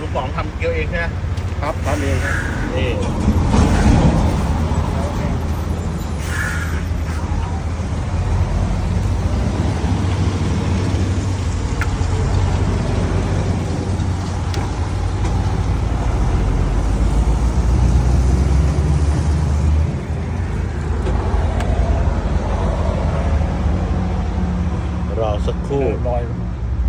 ลุงป๋องทำเกี๊ยวเองใช่ไหมครับทำเองครับนี่รอสักครู่ ลอย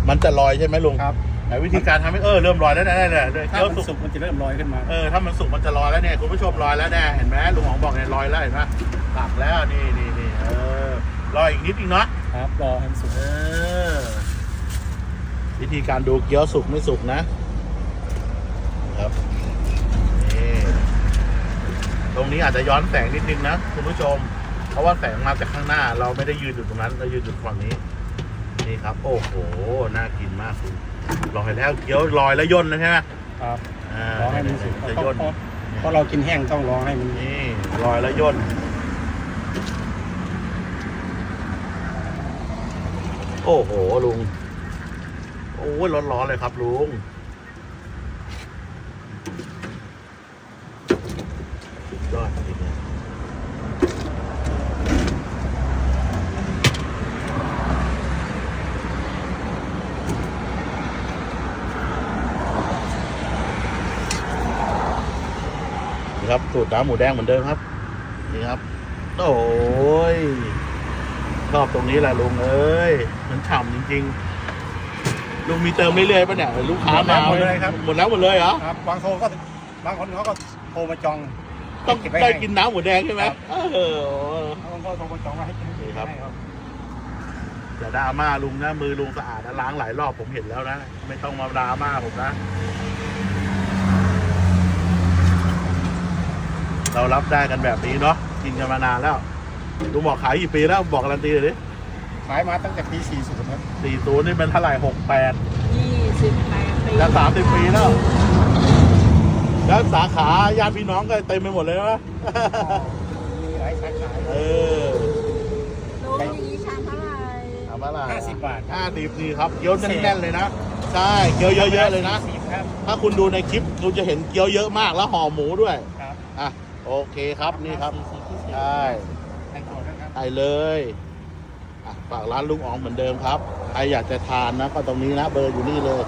มันจะลอยใช่ไหมลุง ครับ ไหนวิธีการทำให้เออเริ่มลอยแล้วนะเนี่ยเนี่ยถ้าเกี๊ยวมันสุกสุกมันจะเริ่มลอยขึ้นมา เออถ้ามันสุกมันจะลอยแล้วเนี่ยคุณผู้ชมลอยแล้วแน่เห็นไหมลุงหองบอกเนี่ยลอยแล้วเห็นไหมตักแล้วนี่นี่นี่เออลอยอีกนิดอีกเนาะครับรอให้มันสุกเออวิธีการดูเกี๊ยวสุกไม่สุกนะครับนี่ตรงนี้อาจจะย้อนแสงนิดนึงนะคุณผู้ชม เพราะว่าแสงมาจากข้างหน้า เราไม่ได้ยืนอยู่ตรงนั้นเรายืนอยู่ฝั่งนี้ นี่ครับ โอ้โห น่ากินมากคุณลอยแล้วเกี๊ยวลอยแล้วย่นนะใช่ไหมครับอ่ารอให้มันสุกจะเพราะย่นเพราะเพราะเรากินแห้งต้องรอให้มันนี่ลอยแล้วย่นโอ้โหลุง โอ้ยร้อนๆเลยครับลุงสุดยอดจริงๆเลยนี่ ครับสูตรน้ำหมูแดงเหมือนเดิมครับ นี่ครับ โอ้ยชอบตรงนี้แหละลุงเอ้ยมันฉ่ำจริง ๆ ลุงมีเติมเรื่อยๆป่ะเนี่ยลูกค้ามาหมดเลยครับหมดแล้วหมดเลยเหรอครับบางโทรก็บางคนเขาก็โทรมาจองต้องเก็บไว้ได้ให้กินน้ำหมูแดงใช่ไหมครับเออบางคนก็โทรมาจองมาให้กินนี่ครับให้ครับอย่าดราม่าลุงนะมือลุงสะอาดนะล้างหลายรอบผมเห็นแล้วนะ ไม่ต้องมาดราม่าผมนะ เรารับได้กันแบบนี้เนาะกินกันมานานแล้วลุงบอกขายกี่ปีแล้วบอกการันตีเลยดิขายมาตั้งแต่ปี 40 ครับสี่ศูนย์นี่เป็นเท่าไหร่หกแปดยี่สิบแปดปีจะสามสิบปีแล้ว แล้วสาขาญาติพี่น้องก็เต็มไปหมดเลยนะมีหลายสาขาเออลุงอย่างนี้ชามเท่าไหร่ถามว่าอะไรห้าสิบบาทห้าสิบนี่ครับ เกี๊ยวแน่นๆเลยนะ ใช่ เกี๊ยวเยอะๆเลยนะสิบครับ ถ้าคุณดูในคลิปคุณจะเห็นเกี๊ยวเยอะมากแล้วห่อหมูด้วยครับอะ โอเคครับนี่ครับใช่แต่งตัวนะครับไปเลยอะฝากร้านลุงอ๋องเหมือนเดิมครับใครอยากจะทานนะ ก็ตรงนี้นะ เบอร์อยู่นี่เลย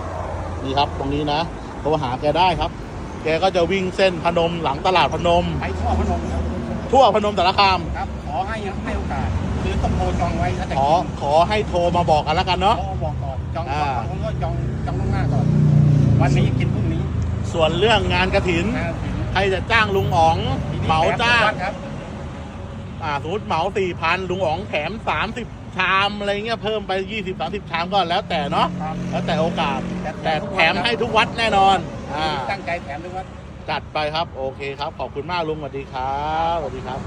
นี่ครับ ตรงนี้นะโทรหาแกได้ครับ แกก็จะวิ่งเส้นพนมหลังตลาดพนมไปทั่วพนมครับทั่วพนมสารคามครับขอให้ให้โอกาสคือต้องโทรจองไว้ถ้าจะขอกินขอให้โทรมาบอกกันแล้วกันเนาะขอบอกก่อนจองอ่าบางคนก็จองจองล่วงหน้าก่อน วันนี้กินพรุ่งนี้ ส่วนเรื่องงานกระถินนะถึง ใครจะจ้างลุงอ๋องที่นี่เหมาจ้างแถมทุกวันครับอ่าสมมติเหมาสี่พันลุงอ๋องแถมสามสิบชามอะไรเงี้ยเพิ่มไปยี่สิบสามสิบชามก็แล้วแต่เนาะครับ แล้วแต่โอกาส แต่ทุกแถวันมครับให้ทุกวัดแน่นอนอ่าตั้งใจแถมทุกวันจัดไปครับ โอเคครับ ขอบคุณมากลุงสวัสดีครับสวัสดีครับ